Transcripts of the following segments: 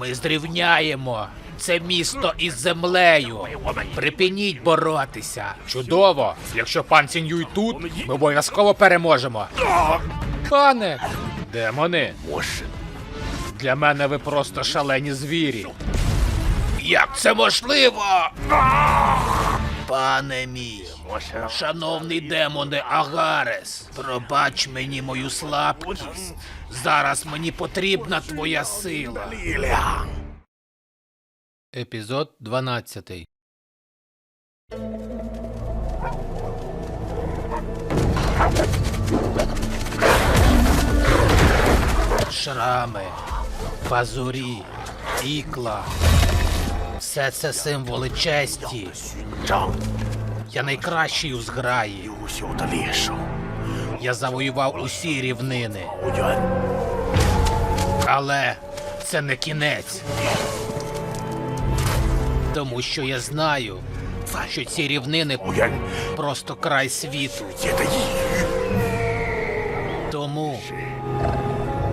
Ми зрівняємо це місто із землею. Припиніть боротися. Чудово! Якщо пан Цінюй тут, ми обов'язково переможемо. Пане! Демони! Для мене ви просто шалені звірі. Як це можливо? Пане мій, шановний демоне Агарес, пробач мені мою слабкість. Зараз мені потрібна твоя сила. Епізод 12 Шрами, пазурі, ікла. Все це символи честі. Я найкращий у зграї. Я завоював усі рівнини. Але це не кінець. Тому що я знаю, що ці рівнини просто край світу. Тому,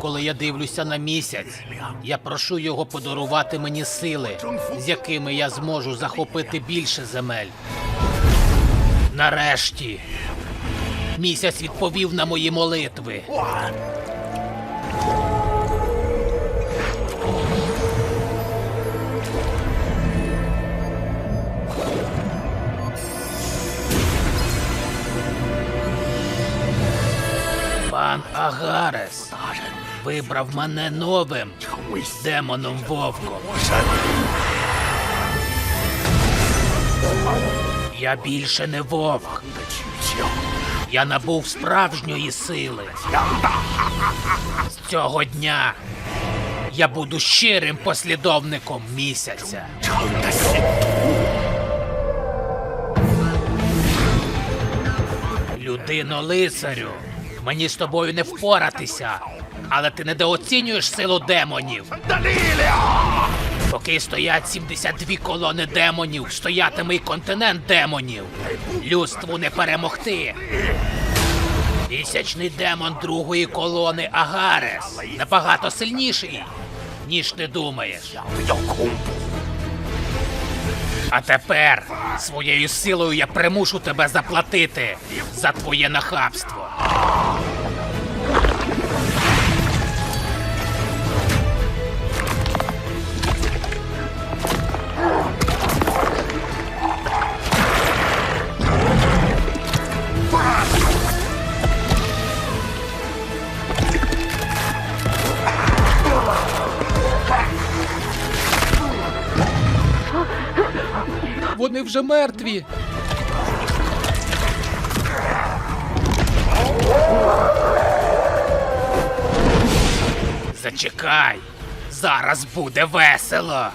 коли я дивлюся на місяць, я прошу його подарувати мені сили, з якими я зможу захопити більше земель. Нарешті місяць відповів на мої молитви. Пан Агарес вибрав мене новим демоном вовком. Я більше не вовк. Я набув справжньої сили. З цього дня я буду щирим послідовником місяця. Людино лицарю, мені з тобою не впоратися, але ти недооцінюєш силу демонів. Поки стоять 72 колони демонів, стоятиме й континент демонів. Людству не перемогти. Місячний демон другої колони Агарес набагато сильніший, ніж ти думаєш. А тепер своєю силою я примушу тебе заплатити за твоє нахабство. Вони вже мертві. Зачекай. Зараз буде весело.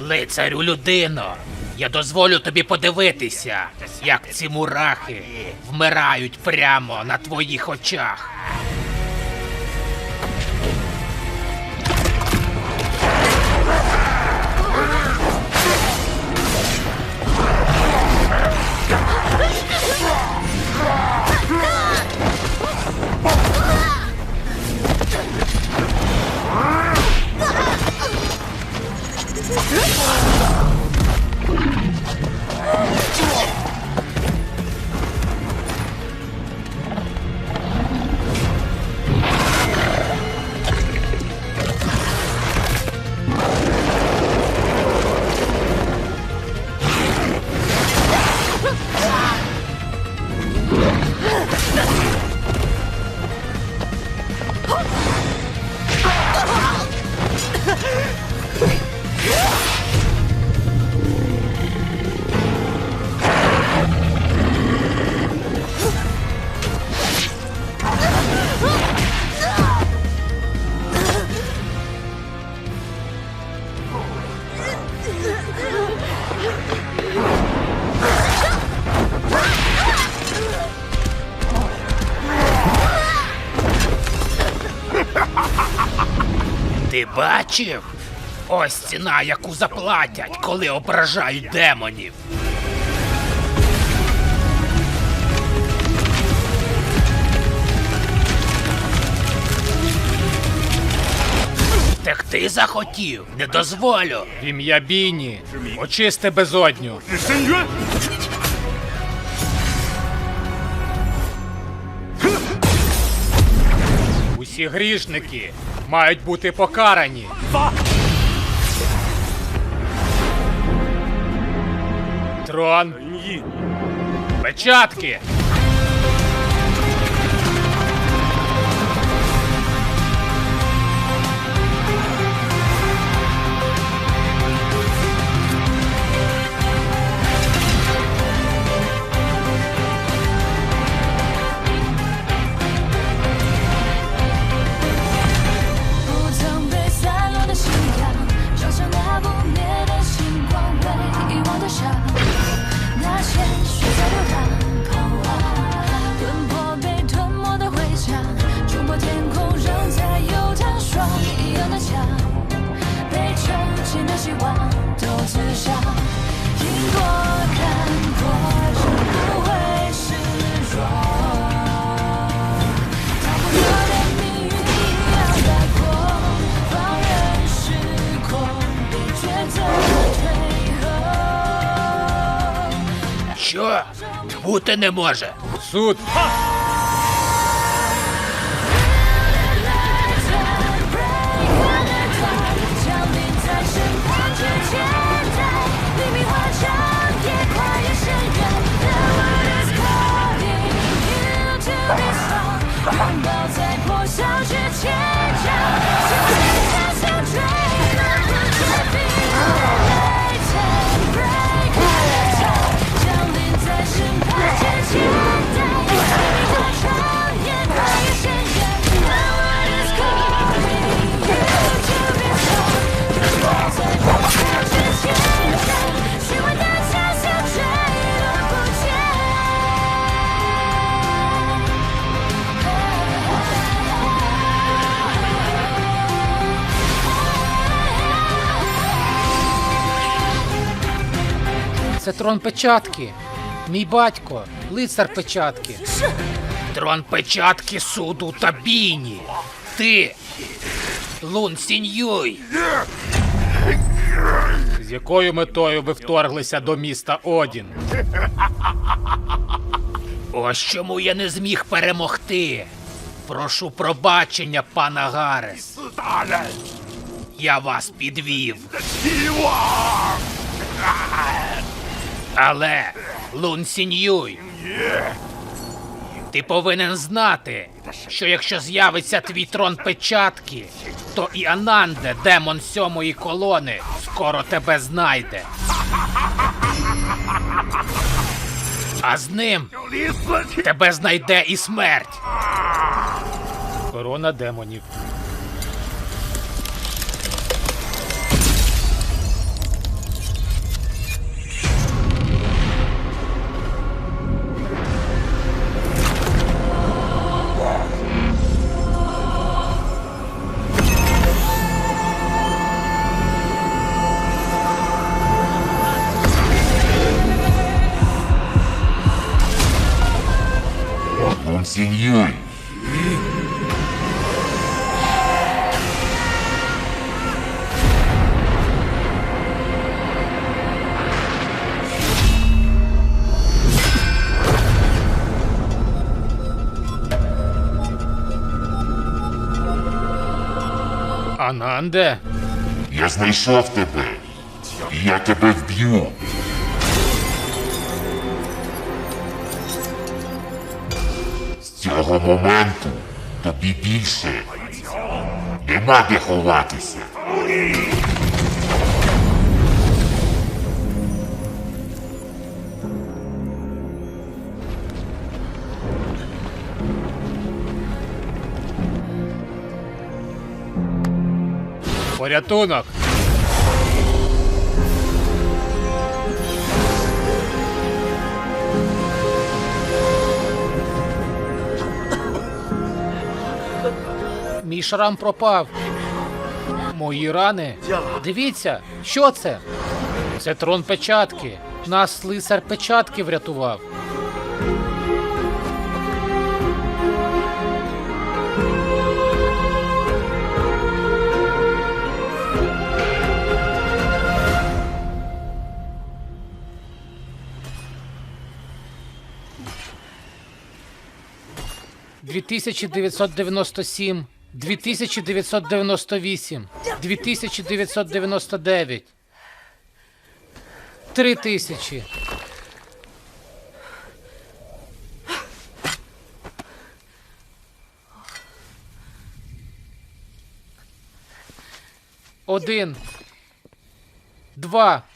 Лицарю людино, я дозволю тобі подивитися, як ці мурахи вмирають прямо на твоїх очах. Ти бачив? Ось ціна, яку заплатять, коли ображають демонів. Так ти захотів? Не дозволю. В ім'я Біні. Очисти безодню. Всі грішники мають бути покарані. Трон. Печатки. Що? Бути не може. Суд. Це трон печатки. Мій батько, лицар печатки. Трон печатки суду та бійні. Ти Лун Сіньюй. З якою метою ви вторглися до міста Одін? Ось чому я не зміг перемогти. Прошу пробачення, пана Гарес. Я вас підвів. Але Лун Сіньюй, ти повинен знати, що якщо з'явиться твій трон печатки, то і Ананде, демон сьомої колони, скоро тебе знайде. А з ним тебе знайде і смерть. Корона демонів. Ананде? я знайшов тебе. І я тебе вб'ю. З цього моменту тобі більше нема де ховатися. Порятунок! Мій шрам пропав. Мої рани. Дивіться, що це? Це трон печатки. Нас лицар печатки врятував. 2997, 2998, 2999, 3000. Один, два,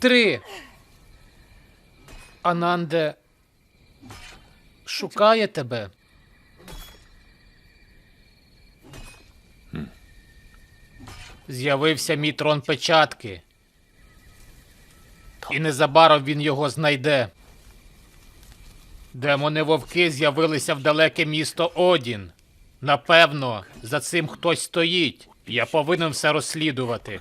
три. Ананде шукає тебе. З'явився мій трон печатки. І незабаром він його знайде. Демони вовки з'явилися в далеке місто Одін. Напевно, за цим хтось стоїть. Я повинен все розслідувати.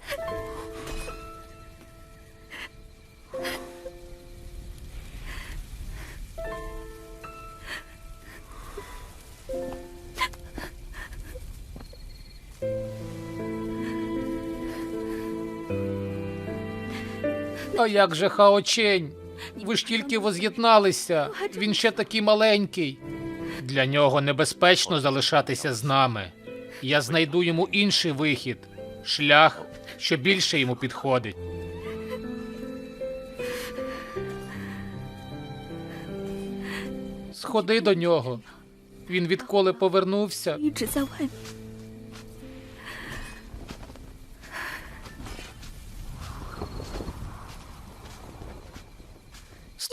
А як же Хаочень? Ви ж тільки воз'єдналися. Він ще такий маленький. Для нього небезпечно залишатися з нами. Я знайду йому інший вихід, шлях, що більше йому підходить. Сходи до нього. Він відколи повернувся,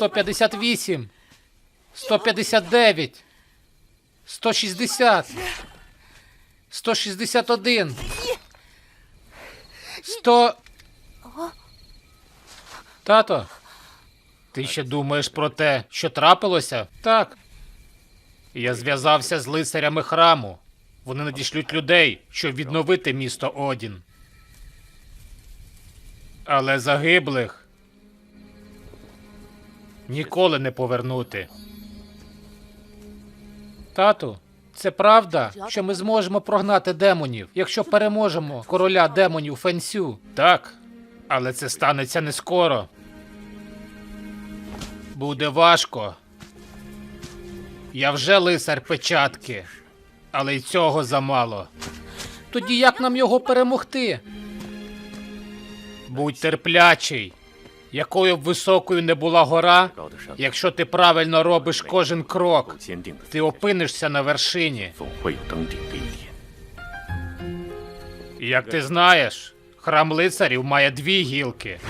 158, 159, 160, 161, 100... Тато, ти ще думаєш про те, що трапилося? Так. Я зв'язався з лицарями храму. Вони надішлють людей, щоб відновити місто Одін. Але загиблих ніколи не повернути. Тату, це правда, що ми зможемо прогнати демонів, якщо переможемо короля демонів Фенсю. Так, але це станеться не скоро. Буде важко. Я вже лицар печатки, але й цього замало. Тоді як нам його перемогти? Будь терплячий якою б високою не була гора, якщо ти правильно робиш кожен крок, ти опинишся на вершині. Як ти знаєш, храм лицарів має дві гілки.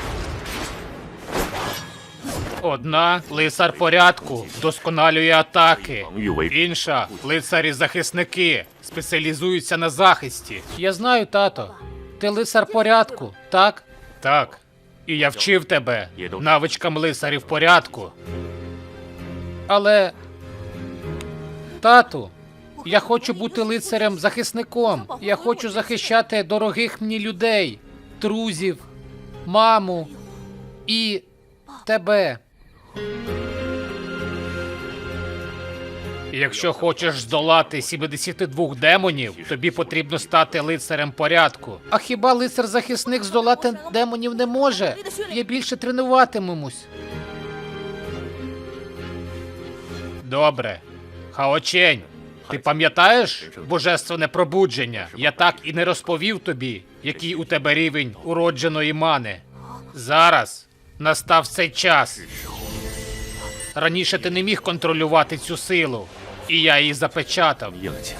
Одна лицар порядку вдосконалює атаки. Інша лицарі-захисники спеціалізуються на захисті. Я знаю, тато. Ти лицар порядку, так? Так. І я вчив тебе навичкам лицарів порядку. Але. Тату, я хочу бути лицарем-захисником. Я хочу захищати дорогих мені людей, друзів, маму і тебе. Якщо хочеш здолати 72 демонів, тобі потрібно стати лицарем порядку. А хіба лицар-захисник здолати демонів не може? Я більше тренуватимемось. Добре. Хаочень, ти пам'ятаєш божественне пробудження? Я так і не розповів тобі, який у тебе рівень уродженої мани. Зараз настав цей час. Раніше ти не міг контролювати цю силу, і я її запечатав. Йотів.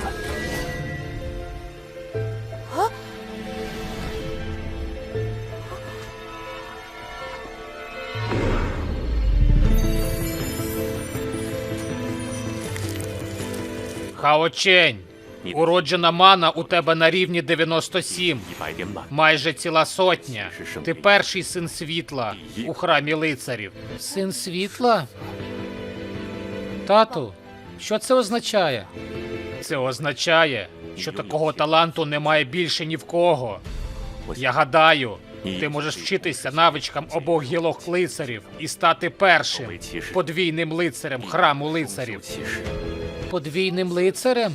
Хаочень. Уроджена мана у тебе на рівні 97. Майже ціла сотня. Ти перший син світла у храмі лицарів. Син світла? Тату, що це означає? Це означає, що такого таланту немає більше ні в кого. Я гадаю, ти можеш вчитися навичкам обох гілок лицарів і стати першим подвійним лицарем храму лицарів. Подвійним лицарем?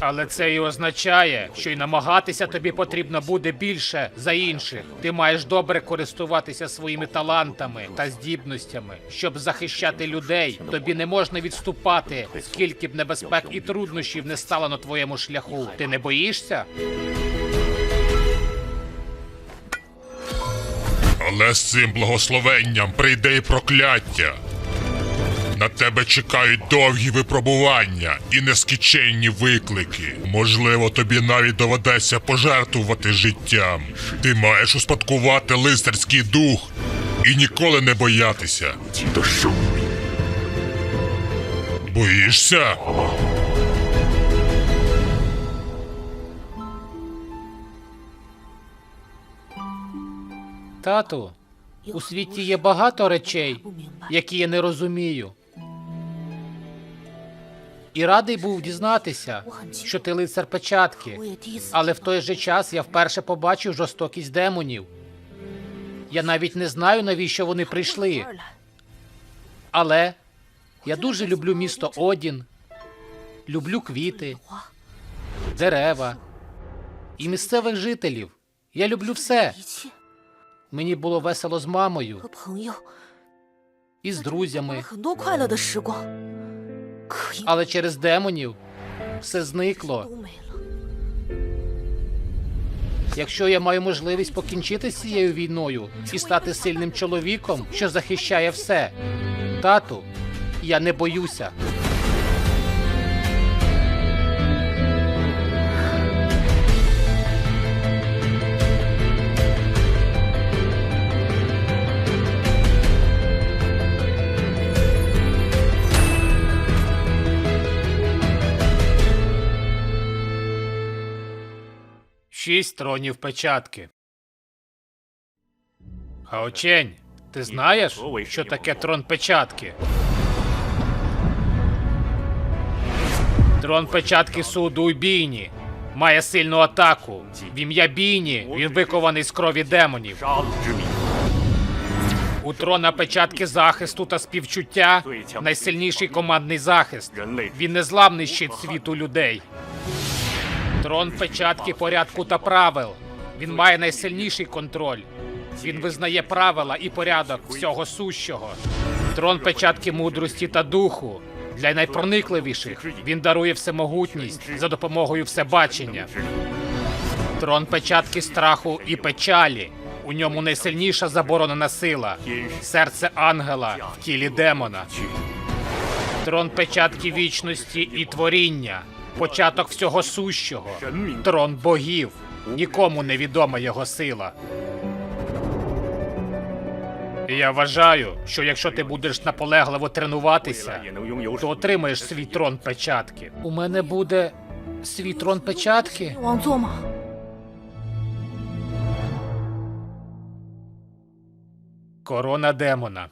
Але це і означає, що й намагатися тобі потрібно буде більше за інших. Ти маєш добре користуватися своїми талантами та здібностями, щоб захищати людей. Тобі не можна відступати, скільки б небезпек і труднощів не стало на твоєму шляху. Ти не боїшся? Але з цим благословенням прийде й прокляття. На тебе чекають довгі випробування і нескінченні виклики. Можливо, тобі навіть доведеться пожертвувати життям. Ти маєш успадкувати лицарський дух і ніколи не боятися. Боїшся? Тату, у світі є багато речей, які я не розумію і радий був дізнатися, що ти лицар печатки, але в той же час я вперше побачив жорстокість демонів. Я навіть не знаю, навіщо вони прийшли. Але я дуже люблю місто Одін, люблю квіти, дерева і місцевих жителів. Я люблю все. Мені було весело з мамою і з друзями. Але через демонів все зникло. Якщо я маю можливість покінчити з цією війною і стати сильним чоловіком, що захищає все, тату, я не боюся. шість тронів печатки. Хаочень, ти знаєш, що таке трон печатки? Трон печатки суду у бійні. Має сильну атаку. В ім'я бійні він викований з крові демонів. У трона печатки захисту та співчуття найсильніший командний захист. Він незламний щит світу людей. Трон печатки порядку та правил. Він має найсильніший контроль. Він визнає правила і порядок всього сущого. Трон печатки мудрості та духу. Для найпроникливіших він дарує всемогутність за допомогою всебачення. Трон печатки страху і печалі. У ньому найсильніша заборонена сила серце ангела в тілі демона. Трон печатки вічності і творіння, початок всього сущого, трон богів. Нікому не відома його сила. Я вважаю, що якщо ти будеш наполегливо тренуватися, то отримаєш свій трон печатки. У мене буде свій трон печатки. Корона демона.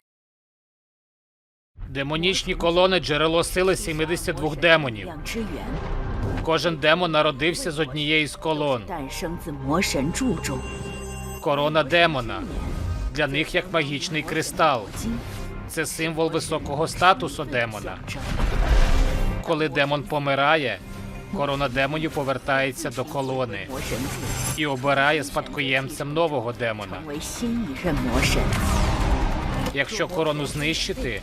Демонічні колони джерело сили 72 демонів. Кожен демон народився з однієї з колон. Корона демона для них як магічний кристал. Це символ високого статусу демона. Коли демон помирає, корона демонів повертається до колони і обирає спадкоємцем нового демона. Якщо корону знищити,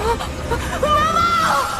星宇，我想留在这里。我和你妈妈要去履行一个很重要的任务，你一个人也要好好修炼。我一个人，妈妈。